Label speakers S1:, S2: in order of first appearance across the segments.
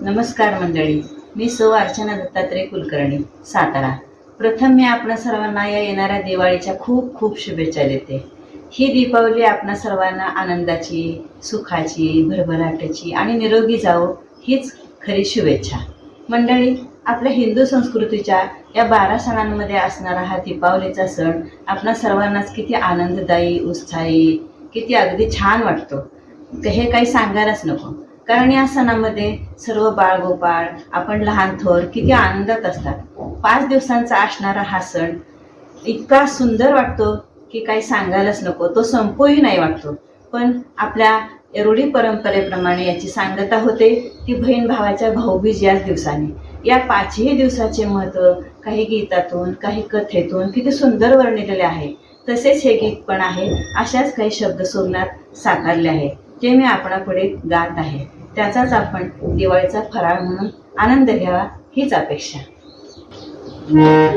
S1: नमस्कार मंडळी. मी सौ अर्चना दत्तात्रय कुलकर्णी सातारा. प्रथम मी आपणा सर्वांना या येणाऱ्या दिवाळीच्या खूप खूप शुभेच्छा देते. ही दीपावली आपणा सर्वांना आनंदाची सुखाची भरभराटाची आणि निरोगी जावो हीच खरी शुभेच्छा. मंडळी आपल्या हिंदू संस्कृतीच्या या बारा सणांमध्ये असणारा हा दीपावलीचा सण आपणा सर्वांनाच किती आनंददायी उत्साही किती अगदी छान वाटतो. हे काही सांगायलाच नको. कारण या सणामध्ये सर्व बाळगोपाळ आपण लहान थोर किती आनंदात असतात. पाच दिवसांचा असणारा हा सण इतका सुंदर वाटतो की काही सांगायलाच नको. तो संपूही नाही वाटतो. पण आपल्या एरुडी परंपरेप्रमाणे याची सांगता होते ती बहीण भावाच्या भाऊबीज याच दिवसाने. या पाचही दिवसाचे महत्त्व काही गीतातून काही कथेतून किती सुंदर वर्णिलेले आहे. तसेच हे गीत पण आहे अशाच काही शब्द सोमनाथ साकारले आहे जे मी आपणापुढे गात आहे. त्याचाच आपण दिवाळीचा फराळ म्हणून आनंद घ्यावा हीच अपेक्षा. Diwali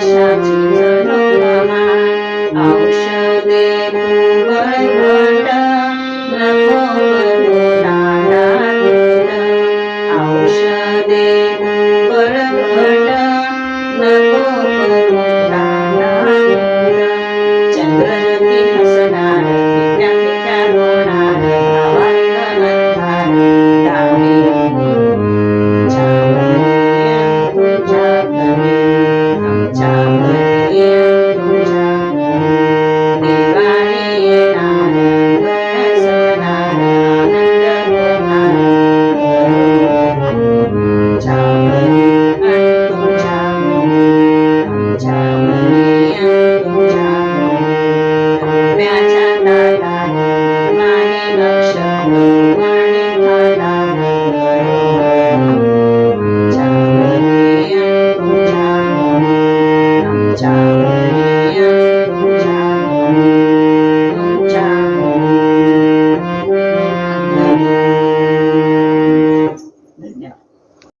S1: shall do. yeah. Yeah.